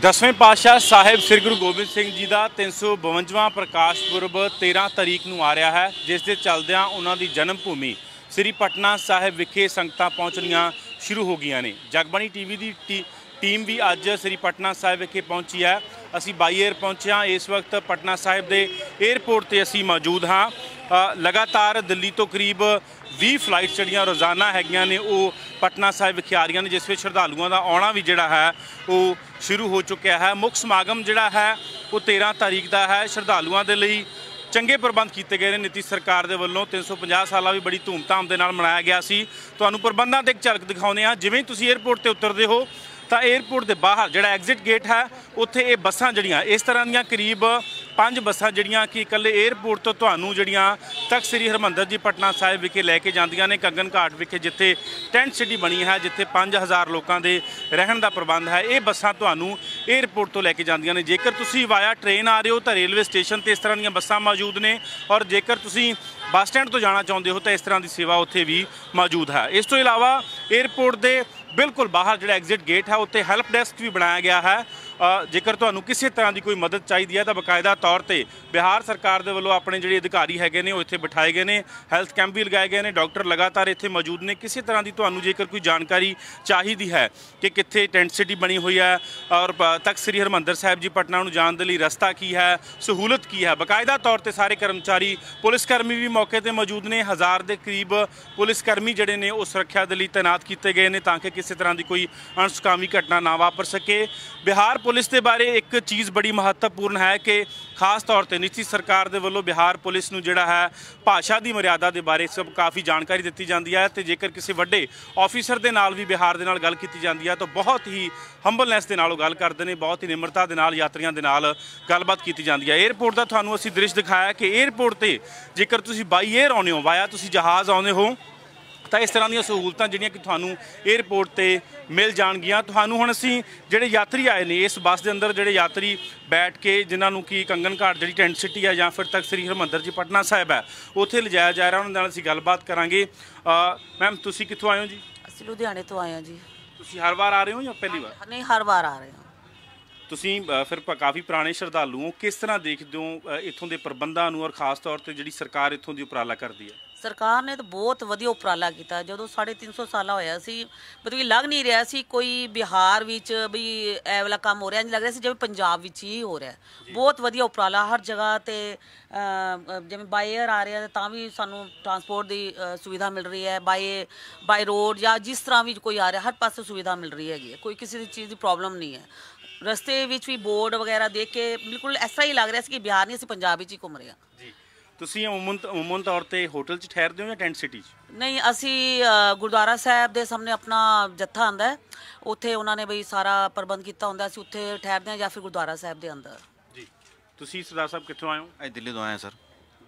ਦਸਵੇਂ ਪਾਤਸ਼ਾਹ ਸਾਹਿਬ ਸ੍ਰੀ ਗੁਰੂ ਗੋਬਿੰਦ ਸਿੰਘ ਜੀ ਦਾ 352ਵਾਂ ਪ੍ਰਕਾਸ਼ ਪੁਰਬ 13 ਤਰੀਕ ਨੂੰ ਆ ਰਿਹਾ ਹੈ, ਜਿਸ ਦੇ ਚੱਲਦਿਆਂ ਉਹਨਾਂ ਦੀ ਜਨਮ ਭੂਮੀ ਸ੍ਰੀ ਪਟਨਾ ਸਾਹਿਬ ਵਿਖੇ ਸੰਗਤਾਂ ਪਹੁੰਚਣੀਆਂ ਸ਼ੁਰੂ ਹੋ ਗਈਆਂ ਨੇ। ਜਗਬਾਣੀ ਟੀਵੀ ਦੀ ਟੀਮ ਵੀ ਅੱਜ ਸ੍ਰੀ ਪਟਨਾ ਸਾਹਿਬ ਵਿਖੇ ਪਹੁੰਚੀ ਹੈ। ਅਸੀਂ ਬਾਈ 에ਅਰ ਪਹੁੰਚਿਆ, ਇਸ ਵਕਤ ਪਟਨਾ ਸਾਹਿਬ ਦੇ 에ਅਰਪੋਰਟ ਤੇ ਅਸੀਂ ਮੌਜੂਦ ਹਾਂ। ਲਗਾਤਾਰ ਦਿੱਲੀ ਤੋਂ ਕਰੀਬ 20 ਫਲਾਈਟ ਜਿਹੜੀਆਂ ਰੋਜ਼ਾਨਾ ਹੈਗੀਆਂ ਨੇ, ਉਹ ਪਟਨਾ ਸਾਹਿਬ ਵਿਖੇ ਆ ਰਹੀਆਂ ਨੇ ਜਿਸ ਵਿੱਚ ਸ਼ਰਧਾਲੂਆਂ ਦਾ ਆਉਣਾ ਵੀ ਜਿਹੜਾ ਹੈ, ਉਹ ਸ਼ੁਰੂ ਹੋ ਚੁੱਕਿਆ ਹੈ। ਮੁੱਖ ਸਮਾਗਮ ਜਿਹੜਾ ਹੈ, ਉਹ 13 ਤਾਰੀਖ ਦਾ ਹੈ। ਸ਼ਰਧਾਲੂਆਂ ਦੇ ਲਈ ਚੰਗੇ ਪ੍ਰਬੰਧ ਕੀਤੇ ਗਏ ਨੇ। ਨੀਤੀ ਸਰਕਾਰ ਦੇ ਵੱਲੋਂ 350 ਸਾਲਾਂ ਵੀ ਬੜੀ ਧੂਮਧਾਮ ਦੇ ਨਾਲ ਮਨਾਇਆ ਗਿਆ ਸੀ। ਤੁਹਾਨੂੰ ਪ੍ਰਬੰਧਾਂ ਤੇ ਇੱਕ ਝਲਕ ਦਿਖਾਉਂਦੇ ਆ ਜਿਵੇਂ ਤੁਸੀਂ 에어ਪੋਰਟ ਤੇ ਉਤਰਦੇ ਹੋ, ਤਾਂ 에어ਪੋਰਟ ਦੇ ਬਾਹਰ ਜਿਹੜਾ ਐਗਜ਼ਿਟ ਗੇਟ ਹੈ, ਉੱਥੇ ਇਹ ਬੱਸਾਂ ਜਿਹੜੀਆਂ, ਇਸ ਤਰ੍ਹਾਂ ਦੀਆਂ ਕਰੀਬ ਪੰਜ ਬੱਸਾਂ ਜਿਹੜੀਆਂ ਕਿ ਇਕੱਲੇ 에어ਪੋਰਟ ਤੋਂ ਤੁਹਾਨੂੰ ਜਿਹੜੀਆਂ ਤਖਤ ਸ੍ਰੀ ਹਰਮੰਦਰ ਜੀ ਪਟਨਾ ਸਾਹਿਬ ਵਿਖੇ ਲੈ ਕੇ ਜਾਂਦੀਆਂ ਨੇ ਕੰਗਨ ਘਾਟ ਵਿਖੇ, ਜਿੱਥੇ ਟੈਂਟ ਸਿਟੀ ਬਣੀ ਹੈ, ਜਿੱਥੇ 5000 ਲੋਕਾਂ ਦੇ ਰਹਿਣ ਦਾ ਪ੍ਰਬੰਧ ਹੈ। ਇਹ ਬੱਸਾਂ ਤੁਹਾਨੂੰ 에ਅਰਪੋਰਟ ਤੋਂ ਲੈ ਕੇ ਜਾਂਦੀਆਂ ਨੇ। ਜੇਕਰ ਤੁਸੀਂ ਵਾਇਆ ਟ੍ਰੇਨ ਆ ਰਹੇ ਹੋ ਤਾਂ ਰੇਲਵੇ ਸਟੇਸ਼ਨ ਤੇ ਇਸ ਤਰ੍ਹਾਂ ਦੀਆਂ ਬੱਸਾਂ ਮੌਜੂਦ ਨੇ ਔਰ ਜੇਕਰ ਤੁਸੀਂ ਬੱਸ ਸਟੈਂਡ ਤੋਂ ਜਾਣਾ ਚਾਹੁੰਦੇ ਹੋ ਤਾਂ ਇਸ ਤਰ੍ਹਾਂ ਦੀ ਸੇਵਾ ਉੱਥੇ ਵੀ ਮੌਜੂਦ ਹੈ। ਇਸ ਤੋਂ ਇਲਾਵਾ 에ਅਰਪੋਰਟ ਦੇ ਬਿਲਕੁਲ ਬਾਹਰ ਜਿਹੜਾ ਐਗਜ਼ਿਟ ਗੇਟ ਹੈ, ਉੱਥੇ ਹੈਲਪ ਡੈਸਕ ਵੀ ਬਣਾਇਆ ਗਿਆ ਹੈ। ਜੇਕਰ ਤੁਹਾਨੂੰ ਕਿਸੇ ਤਰ੍ਹਾਂ ਦੀ ਕੋਈ ਮਦਦ ਚਾਹੀਦੀ ਹੈ ਤਾਂ ਬਕਾਇਦਾ ਤੌਰ ਤੇ ਬਿਹਾਰ ਸਰਕਾਰ ਦੇ ਵੱਲੋਂ ਆਪਣੇ ਜਿਹੜੇ ਅਧਿਕਾਰੀ ਹੈਗੇ ਨੇ, ਉਹ ਇੱਥੇ ਬਿਠਾਏ ਗਏ ਨੇ, ਹੈਲਥ ਕੈਂਪ ਵੀ ਲਗਾਏ ਗਏ ਨੇ, ਡਾਕਟਰ ਲਗਾਤਾਰ ਇੱਥੇ ਮੌਜੂਦ ਨੇ। ਕਿਸੇ ਤਰ੍ਹਾਂ ਦੀ ਤੁਹਾਨੂੰ ਜੇਕਰ ਕੋਈ ਜਾਣਕਾਰੀ ਚਾਹੀਦੀ ਹੈ ਕਿ ਕਿੱਥੇ ਟੈਂਟ ਸਿਟੀ ਬਣੀ ਹੋਈ ਹੈ ਔਰ ਪ- ਤਖਤ ਸ੍ਰੀ ਹਰਮੰਦਰ ਸਾਹਿਬ ਜੀ ਪਟਨਾ ਨੂੰ ਜਾਣ ਦੇ ਲਈ ਰਸਤਾ ਕੀ ਹੈ, ਸਹੂਲਤ ਕੀ ਹੈ, ਬਕਾਇਦਾ ਤੌਰ ਤੇ ਸਾਰੇ ਕਰਮਚਾਰੀ ਪੁਲਿਸ ਕਰਮੀ ਵੀ ਮੌਕੇ ਤੇ ਮੌਜੂਦ ਨੇ। ਹਜ਼ਾਰ ਦੇ ਕਰੀਬ ਪੁਲਿਸ ਕਰਮੀ ਜਿਹੜੇ ਨੇ, ਉਹ ਸੁਰੱਖਿਆ ਦੇ ਲਈ ਤਾਇਨਾਤ ਕੀਤੇ ਗਏ ਨੇ ਤਾਂ ਕਿ ਕਿਸੇ ਤਰ੍ਹਾਂ ਦੀ ਕੋਈ ਅਣਸੁਕਾਮੀ ਘਟਨਾ ਨਾ ਵਾਪਰ ਸਕੇ। ਬਿਹਾਰ ਪੁਲਿਸ ਦੇ ਬਾਰੇ ਇੱਕ ਚੀਜ਼ ਬੜੀ ਮਹੱਤਵਪੂਰਨ ਹੈ ਕਿ ਖਾਸ ਤੌਰ ਤੇ ਨਿਸ਼ਚਿਤ ਸਰਕਾਰ ਦੇ ਵੱਲੋਂ ਬਿਹਾਰ ਪੁਲਿਸ ਨੂੰ ਜਿਹੜਾ ਹੈ ਭਾਸ਼ਾ ਦੀ ਮਰਿਆਦਾ ਦੇ ਬਾਰੇ ਸਭ ਕਾਫੀ ਜਾਣਕਾਰੀ ਦਿੱਤੀ ਜਾਂਦੀ ਹੈ ਤੇ ਜੇਕਰ ਕਿਸੇ ਵੱਡੇ ਆਫੀਸਰ ਦੇ ਨਾਲ ਵੀ ਬਿਹਾਰ ਦੇ ਨਾਲ ਗੱਲ ਕੀਤੀ ਜਾਂਦੀ ਹੈ ਤਾਂ ਬਹੁਤ ਹੀ ਹੰਬਲਨੈਸ ਦੇ ਨਾਲ ਉਹ ਗੱਲ ਕਰਦੇ ਨੇ, ਬਹੁਤ ਹੀ ਨਿਮਰਤਾ ਦੇ ਨਾਲ ਯਾਤਰੀਆਂ ਦੇ ਨਾਲ ਗੱਲਬਾਤ ਕੀਤੀ ਜਾਂਦੀ ਹੈ। 에어ਪੋਰਟ ਦਾ ਤੁਹਾਨੂੰ ਅਸੀਂ ਦ੍ਰਿਸ਼ ਦਿਖਾਇਆ ਕਿ 에어ਪੋਰਟ ਤੇ ਜੇਕਰ ਤੁਸੀਂ ਬਾਈ 에ਅਰ ਆਉਨੇ ਹੋ ਵਾਇਆ ਤੁਸੀਂ ਜਹਾਜ਼ ਆਉਨੇ ਹੋ ਤਾਂ ਇਸ ਤਰ੍ਹਾਂ ਦੀਆਂ ਸਹੂਲਤਾਂ ਜਿਹੜੀਆਂ ਕਿ ਤੁਹਾਨੂੰ 에ਅਰਪੋਰਟ ਤੇ ਮਿਲ ਜਾਣਗੀਆਂ। ਤੁਹਾਨੂੰ ਹੁਣ ਅਸੀਂ ਜਿਹੜੇ ਯਾਤਰੀ ਆਏ ਨੇ ਇਸ ਬੱਸ ਦੇ ਅੰਦਰ ਜਿਹੜੇ ਯਾਤਰੀ ਬੈਠ ਕੇ ਜਿਨ੍ਹਾਂ ਨੂੰ ਕੀ ਕੰਗਨ ਘਾਟ ਜਿਹੜੀ ਟੈਂਟ ਸਿਟੀ ਹੈ ਜਾਂ ਫਿਰ ਤਖਤ ਸ੍ਰੀ ਹਰਮੰਦਰ ਜੀ ਪਟਨਾ ਸਾਹਿਬ ਹੈ ਉੱਥੇ ਲਿਜਾਇਆ ਜਾ ਰਿਹਾ ਉਹਨਾਂ ਨਾਲ ਅਸੀਂ ਗੱਲਬਾਤ ਕਰਾਂਗੇ। ਮੈਮ ਤੁਸੀਂ ਕਿੱਥੋਂ ਆਏ ਹੋ ਜੀ? ਅਸੀਂ ਲੁਧਿਆਣੇ ਤੋਂ ਆਏ ਹਾਂ ਜੀ। ਤੁਸੀਂ ਹਰ ਵਾਰ ਆ ਰਹੇ ਹੋ ਜਾਂ ਪਹਿਲੀ ਵਾਰ? ਨਹੀਂ ਹਰ ਵਾਰ ਆ ਰਹੇ ਹਾਂ। ਤੁਸੀਂ ਫਿਰ ਕਾਫੀ ਪੁਰਾਣੇ ਸ਼ਰਧਾਲੂ ਹੋ ਕਿਸ ਤਰ੍ਹਾਂ ਦੇਖਦੇ ਹੋ ਇੱਥੋਂ ਦੇ ਪ੍ਰਬੰਧਾਂ ਨੂੰ ਔਰ ਖਾਸ ਤੌਰ ਤੇ ਜਿਹੜੀ ਸਰਕਾਰ ਇੱਥੋਂ ਦੀ ਉਪਰਾਲਾ ਕਰਦੀ ਹੈ? ਸਰਕਾਰ ਨੇ ਤਾਂ ਬਹੁਤ ਵਧੀਆ ਉਪਰਾਲਾ ਕੀਤਾ। ਜਦੋਂ 350 ਸਾਲਾ ਹੋਇਆ ਸੀ ਮਤਲਬ ਕਿ ਲੱਗ ਨਹੀਂ ਰਿਹਾ ਸੀ ਕੋਈ ਬਿਹਾਰ ਵਿੱਚ ਵੀ ਇਹ ਵਾਲਾ ਕੰਮ ਹੋ ਰਿਹਾ ਨਹੀਂ ਲੱਗ ਰਿਹਾ ਸੀ ਜਿਵੇਂ ਪੰਜਾਬ ਵਿੱਚ ਹੀ ਹੋ ਰਿਹਾ। ਬਹੁਤ ਵਧੀਆ ਉਪਰਾਲਾ ਹਰ ਜਗ੍ਹਾ ਤੇ ਜਿਵੇਂ ਬਾਈ 에ਅਰ ਆ ਰਿਹਾ ਤਾਂ ਵੀ ਸਾਨੂੰ ਟਰਾਂਸਪੋਰਟ ਦੀ ਸੁਵਿਧਾ ਮਿਲ ਰਹੀ ਹੈ। ਬਾਈ ਬਾਈ ਰੋਡ ਜਾਂ ਜਿਸ ਤਰ੍ਹਾਂ ਵੀ ਕੋਈ ਆ ਰਿਹਾ ਹਰ ਪਾਸੇ ਸੁਵਿਧਾ ਮਿਲ ਰਹੀ ਹੈਗੀ ਕੋਈ ਕਿਸੇ ਦੀ ਚੀਜ਼ ਦੀ ਪ੍ਰੋਬਲਮ ਨਹੀਂ ਹੈ। ਰਸਤੇ ਵਿੱਚ ਵੀ ਬੋਰਡ ਵਗੈਰਾ ਦੇਖ ਕੇ ਬਿਲਕੁਲ ਤਰ੍ਹਾਂ ਹੀ ਲੱਗ ਰਿਹਾ ਸੀ ਕਿ ਬਿਹਾਰ ਨਹੀਂ ਅਸੀਂ ਪੰਜਾਬ ਵਿੱਚ ਹੀ ਘੁੰਮ ਰਹੇ ਹਾਂ। ਜੀ। ਤੁਸੀਂ ਅਮੂਮਨ ਤੌਰ ਤੇ ਹੋਟਲ 'ਚ ਠਹਿਰਦੇ ਹੋ ਜਾਂ ਟੈਂਟ ਸਿਟੀ 'ਚ? ਨਹੀਂ ਅਸੀਂ ਗੁਰਦੁਆਰਾ ਸਾਹਿਬ ਦੇ ਸਾਹਮਣੇ ਆਪਣਾ ਜੱਥਾ ਆਂਦਾ ਹੈ। ਉੱਥੇ ਉਹਨਾਂ ਨੇ ਬਈ ਸਾਰਾ ਪ੍ਰਬੰਧ ਕੀਤਾ ਹੁੰਦਾ ਅਸੀਂ ਉੱਥੇ ਠਹਿਰਦੇ ਹਾਂ ਜਾਂ ਫਿਰ ਗੁਰਦੁਆਰਾ ਸਾਹਿਬ ਦੇ ਅੰਦਰ। ਜੀ। ਤੁਸੀਂ ਸਰਦਾਰ ਸਾਹਿਬ ਕਿੱਥੋਂ ਆਏ ਹੋ? ਅਸੀਂ ਦਿੱਲੀ ਤੋਂ ਆਏ ਹਾਂ ਸਰ।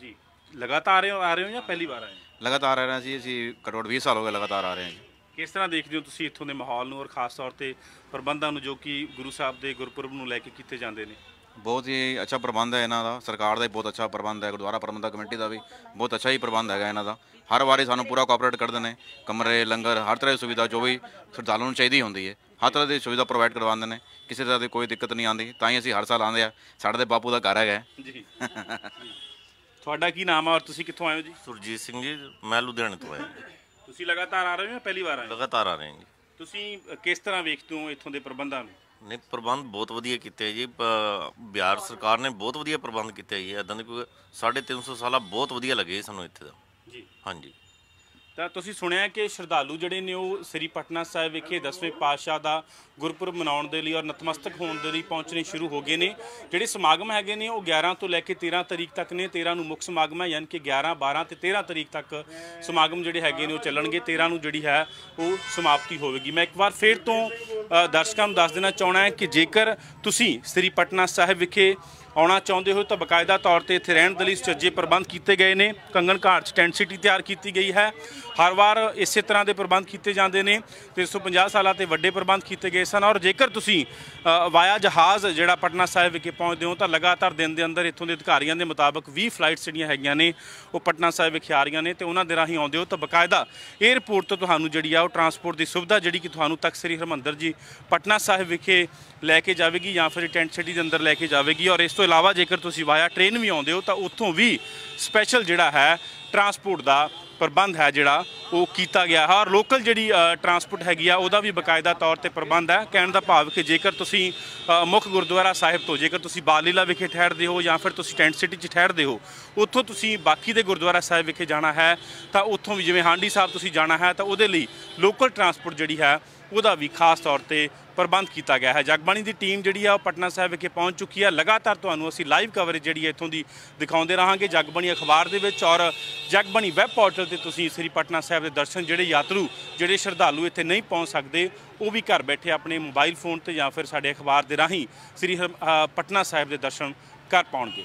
ਜੀ। ਲਗਾਤਾਰ ਆ ਰਹੇ ਹੋ ਆ ਰਹੇ ਹੋ ਜਾਂ ਪਹਿਲੀ ਵਾਰ ਆਏ ਹੋ? ਲਗਾਤਾਰ ਆ ਰਹੇ ਹਾਂ ਜੀ ਅਸੀਂ ਕਰੋੜ 20 ਸਾਲ ਹੋ ਗਏ ਲਗਾਤਾਰ ਆ ਰਹੇ ਹਾਂ ਜੀ। ਕਿਸ ਤਰ੍ਹਾਂ ਦੇਖਦੇ ਹੋ ਤੁਸੀਂ ਇੱਥੋਂ ਦੇ ਮਾਹੌਲ ਨੂੰ ਔਰ ਖਾਸ ਤੌਰ ਤੇ ਪ੍ਰਬੰਧਾਂ ਨੂੰ ਜੋ ਕਿ ਗੁਰੂ ਸਾਹਿਬ ਦੇ ਗੁਰਪੁਰਬ ਨੂੰ ਲੈ ਕੇ ਕੀਤੇ ਜਾਂਦੇ ਨੇ? ਬਹੁਤ ਹੀ ਅੱਛਾ ਪ੍ਰਬੰਧ ਹੈ ਇਹਨਾਂ ਦਾ। ਸਰਕਾਰ ਦਾ ਵੀ ਬਹੁਤ ਅੱਛਾ ਪ੍ਰਬੰਧ ਹੈ ਗੁਰਦੁਆਰਾ ਪ੍ਰਬੰਧਕ ਕਮੇਟੀ ਦਾ ਵੀ ਬਹੁਤ ਅੱਛਾ ਹੀ ਪ੍ਰਬੰਧ ਹੈਗਾ ਇਹਨਾਂ ਦਾ। ਹਰ ਵਾਰੀ ਸਾਨੂੰ ਪੂਰਾ ਕੋਆਪਰੇਟ ਕਰਦੇ ਨੇ। ਕਮਰੇ ਲੰਗਰ ਹਰ ਤਰ੍ਹਾਂ ਦੀ ਸੁਵਿਧਾ ਜੋ ਵੀ ਸ਼ਰਧਾਲੂ ਨੂੰ ਚਾਹੀਦੀ ਹੁੰਦੀ ਹੈ ਹਰ ਤਰ੍ਹਾਂ ਦੀ ਸੁਵਿਧਾ ਪ੍ਰੋਵਾਈਡ ਕਰਵਾਉਂਦੇ ਨੇ। ਕਿਸੇ ਤਰ੍ਹਾਂ ਦੀ ਕੋਈ ਦਿੱਕਤ ਨਹੀਂ ਆਉਂਦੀ ਤਾਂ ਹੀ ਅਸੀਂ ਹਰ ਸਾਲ ਆਉਂਦੇ ਆ ਸਾਡੇ ਦੇ ਬਾਪੂ ਦਾ ਘਰ ਹੈਗਾ। ਹੈ। ਜੀ। ਤੁਹਾਡਾ ਕੀ ਨਾਮ ਹੈ ਔਰ ਤੁਸੀਂ ਕਿੱਥੋਂ ਆਏ ਹੋ ਜੀ? ਸੁਰਜੀਤ ਸਿੰਘ ਜੀ ਮੈਂ ਲੁਧਿਆਣੇ ਤੋਂ ਆਇਆ। ਤੁਸੀਂ ਲਗਾਤਾਰ ਆ ਰਹੇ ਹੋ ਜਾਂ ਪਹਿਲੀ ਵਾਰ ਆਏ ਹੋ? ਲਗਾਤਾਰ ਆ ਰਹੇ ਹਾਂ ਜੀ। ਤੁਸੀਂ ਅ, ਕਿਸ ਤਰ੍ਹਾਂ ਵੇਖਦੇ ਹੋ ਇੱਥੋਂ ਦੇ ਪ੍ਰਬੰਧਾਂ ਨੂੰ? ਨੇ ਪ੍ਰਬੰਧ ਬਹੁਤ ਵਧੀਆ ਕੀਤੇ ਜੀ। ਪ- ਬਿਹਾਰ ਸਰਕਾਰ ਨੇ ਬਹੁਤ ਵਧੀਆ ਪ੍ਰਬੰਧ ਕੀਤੇ ਜੀ। ਇਦਾਂ ਦੇ ਕੋਈ 350 ਸਾਲਾ ਬਹੁਤ ਵਧੀਆ ਲੱਗੇ ਸਾਨੂੰ ਇੱਥੇ ਦਾ। ਜੀ। ਹਾਂਜੀ। ਤਾਂ ਤੁਸੀਂ ਸੁਣਿਆ ਕਿ ਸ਼ਰਧਾਲੂ ਜਿਹੜੇ ਨੇ ਉਹ ਸ੍ਰੀ ਪਟਨਾ ਸਾਹਿਬ ਵਿਖੇ 10ਵੇਂ ਪਾਤਸ਼ਾਹ ਦਾ ਗੁਰਪੁਰਬ ਮਨਾਉਣ ਦੇ ਲਈ ਔਰ ਨਤਮਸਤਕ ਹੋਣ ਦੇ ਲਈ ਪਹੁੰਚਣੇ ਸ਼ੁਰੂ ਹੋ ਗਏ ਨੇ। ਜਿਹੜੇ ਸਮਾਗਮ ਹੈਗੇ ਨੇ ਉਹ 11 ਤੋਂ ਲੈ ਕੇ 13 ਤਰੀਕ ਤੱਕ ਨੇ। 13 ਨੂੰ ਮੁੱਖ ਸਮਾਗਮ ਹੈ, ਯਾਨੀ ਕਿ 11 12 ਤੇ 13 ਤਰੀਕ ਤੱਕ ਸਮਾਗਮ ਜਿਹੜੇ ਹੈਗੇ ਨੇ ਉਹ ਚੱਲਣਗੇ। 13 ਨੂੰ ਜਿਹੜੀ ਹੈ ਉਹ ਸਮਾਪਤੀ ਹੋਵੇਗੀ। ਮੈਂ ਇੱਕ ਵਾਰ ਫੇਰ ਤੋਂ ਦਰਸ਼ਕਾਂ ਨੂੰ ਦੱਸ ਦੇਣਾ ਚਾਹਣਾ ਹੈ ਕਿ ਜੇਕਰ ਤੁਸੀਂ ਸ੍ਰੀ ਪਟਨਾ ਸਾਹਿਬ ਵਿਖੇ ਆਉਣਾ ਚਾਹੁੰਦੇ ਹੋ ਤਾਂ ਬਕਾਇਦਾ ਤੌਰ ਤੇ ਇੱਥੇ ਰਹਿਣ ਦੇ ਲਈ ਸੁਚੱਜੇ ਪ੍ਰਬੰਧ ਕੀਤੇ ਗਏ ਨੇ। ਕੰਗਣ ਘਾਟ 'ਚ ਟੈਂਟ ਸਿਟੀ ਤਿਆਰ ਕੀਤੀ ਗਈ ਹੈ। ਹਰ ਵਾਰ ਇਸੇ ਤਰ੍ਹਾਂ ਦੇ ਪ੍ਰਬੰਧ ਕੀਤੇ ਜਾਂਦੇ ਨੇ 350 ਸਾਲਾਂ ਤੇ ਵੱਡੇ ਪ੍ਰਬੰਧ ਕੀਤੇ ਗਏ ਸਨ। ਔਰ ਜੇਕਰ ਤੁਸੀਂ ਵਾਇਆ ਜਹਾਜ਼ ਜਿਹੜਾ ਪਟਨਾ ਸਾਹਿਬ ਵਿਖੇ ਪਹੁੰਚਦੇ ਹੋ ਤਾਂ ਲਗਾਤਾਰ ਦਿਨ ਦੇ ਅੰਦਰ ਇੱਥੋਂ ਦੇ ਅਧਿਕਾਰੀਆਂ ਦੇ ਮੁਤਾਬਕ 20 ਫਲਾਈਟਸ ਜਿਹੜੀਆਂ ਹੈਗੀਆਂ ਨੇ, ਉਹ ਪਟਨਾ ਸਾਹਿਬ ਵਿਖੇ ਆ ਰਹੀਆਂ ਨੇ ਤੇ ਉਹਨਾਂ ਦੇ ਰਾਹੀਂ ਆਉਂਦੇ ਹੋ ਤਾਂ ਬਕਾਇਦਾ 에ਅਰਪੋਰਟ ਤੋਂ ਤੁਹਾਨੂੰ ਜਿਹੜੀ ਆ ਉਹ ਟਰਾਂਸਪੋਰਟ ਦੀ ਸੁਵਿਧਾ ਜਿਹੜੀ ਕਿ ਤੁਹਾਨੂੰ ਤੱਕ ਸ੍ਰੀ ਹਰਮੰਦਰ ਜੀ ਪਟਨਾ ਸਾਹਿਬ ਵਿਖੇ ਲੈ ਕੇ ਜਾਵੇਗੀ ਜਾਂ ਫਿਰ ਟੈਂਟ ਸਿਟੀ ਦੇ ਅੰਦਰ ਲੈ ਕੇ ਜਾਵੇਗੀ। ਔਰ ਇਸ ਤੋਂ ਤੋਂ ਇਲਾਵਾ ਜੇਕਰ ਤੁਸੀਂ ਵਾਇਆ ਟ੍ਰੇਨ ਵੀ ਆਉਂਦੇ ਹੋ ਤਾਂ ਉੱਥੋਂ ਵੀ ਸਪੈਸ਼ਲ ਜਿਹੜਾ ਹੈ ਟਰਾਂਸਪੋਰਟ ਦਾ ਪ੍ਰਬੰਧ ਹੈ ਜਿਹੜਾ ਉਹ ਕੀਤਾ ਗਿਆ ਹੈ। ਔਰ ਲੋਕਲ ਜਿਹੜੀ ਟਰਾਂਸਪੋਰਟ ਹੈਗੀ ਆ, ਉਹਦਾ ਵੀ ਬਕਾਇਦਾ ਤੌਰ ਤੇ ਪ੍ਰਬੰਧ ਹੈ। ਕਹਿਣ ਦਾ ਭਾਵ ਕਿ ਜੇਕਰ ਤੁਸੀਂ ਮੁੱਖ ਗੁਰਦੁਆਰਾ ਸਾਹਿਬ ਤੋਂ ਜੇਕਰ ਤੁਸੀਂ ਬਾਲੀਲਾ ਵਿਖੇ ਠਹਿਰਦੇ ਹੋ ਜਾਂ ਫਿਰ ਤੁਸੀਂ ਟੈਂਟ ਸਿਟੀ 'ਚ ਠਹਿਰਦੇ ਹੋ, ਉੱਥੋਂ ਤੁਸੀਂ ਬਾਕੀ ਦੇ ਗੁਰਦੁਆਰਾ ਸਾਹਿਬ ਵਿਖੇ ਜਾਣਾ ਹੈ, ਤਾਂ ਉੱਥੋਂ ਵੀ ਜਿਵੇਂ ਹਾਂਡੀ ਸਾਹਿਬ ਤੁਸੀਂ ਜਾਣਾ ਹੈ, ਤਾਂ ਉਹਦੇ ਲਈ ਲੋਕਲ ਟਰਾਂਸਪੋਰਟ ਜਿਹੜੀ ਹੈ ਉਹਦਾ ਵੀ ਖਾਸ ਤੌਰ ਤੇ ਪ੍ਰਬੰਧ ਕੀਤਾ ਗਿਆ ਹੈ। ਜਗਬਾਣੀ ਦੀ ਟੀਮ ਜਿਹੜੀ ਆ ਉਹ ਪਟਨਾ ਸਾਹਿਬ ਵਿਖੇ ਪਹੁੰਚ ਚੁੱਕੀ ਹੈ ਲਗਾਤਾਰ ਤੁਹਾਨੂੰ ਅਸੀਂ ਲਾਈਵ ਕਵਰੇਜ ਜਿਹੜੀ ਹੈ ਇੱਥੋਂ ਦੀ ਦਿਖਾਉਂਦੇ ਰਹਾਂਗੇ ਜਗਬਾਣੀ ਅਖਬਾਰ ਦੇ ਵਿੱਚ ਔਰ ਜਗਬਾਣੀ ਵੈਬ ਪੋਰਟਲ ਤੇ ਤੁਸੀਂ ਸ੍ਰੀ ਪਟਨਾ ਸਾਹਿਬ ਦੇ ਦਰਸ਼ਨ ਜਿਹੜੇ ਯਾਤਰੂ, ਜਿਹੜੇ ਸ਼ਰਧਾਲੂ ਇੱਥੇ ਨਹੀਂ ਪਹੁੰਚ ਸਕਦੇ, ਉਹ ਵੀ ਘਰ ਬੈਠੇ ਆਪਣੇ ਮੋਬਾਈਲ ਫੋਨ ਤੇ ਜਾਂ ਫਿਰ ਸਾਡੇ ਅਖਬਾਰ ਦੇ ਰਾਹੀਂ ਸ੍ਰੀ ਹਰ- ਪਟਨਾ ਸਾਹਿਬ ਦੇ ਦਰਸ਼ਨ ਕਰ ਪਾਉਣਗੇ।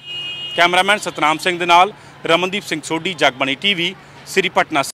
ਕੈਮਰਾਮੈਨ ਸਤਨਾਮ ਸਿੰਘ ਦੇ ਨਾਲ ਰਮਨਦੀਪ ਸਿੰਘ ਸੋਢੀ, ਜਗਬਾਣੀ ਟੀਵੀ ਸ੍ਰੀ ਪਟਨਾ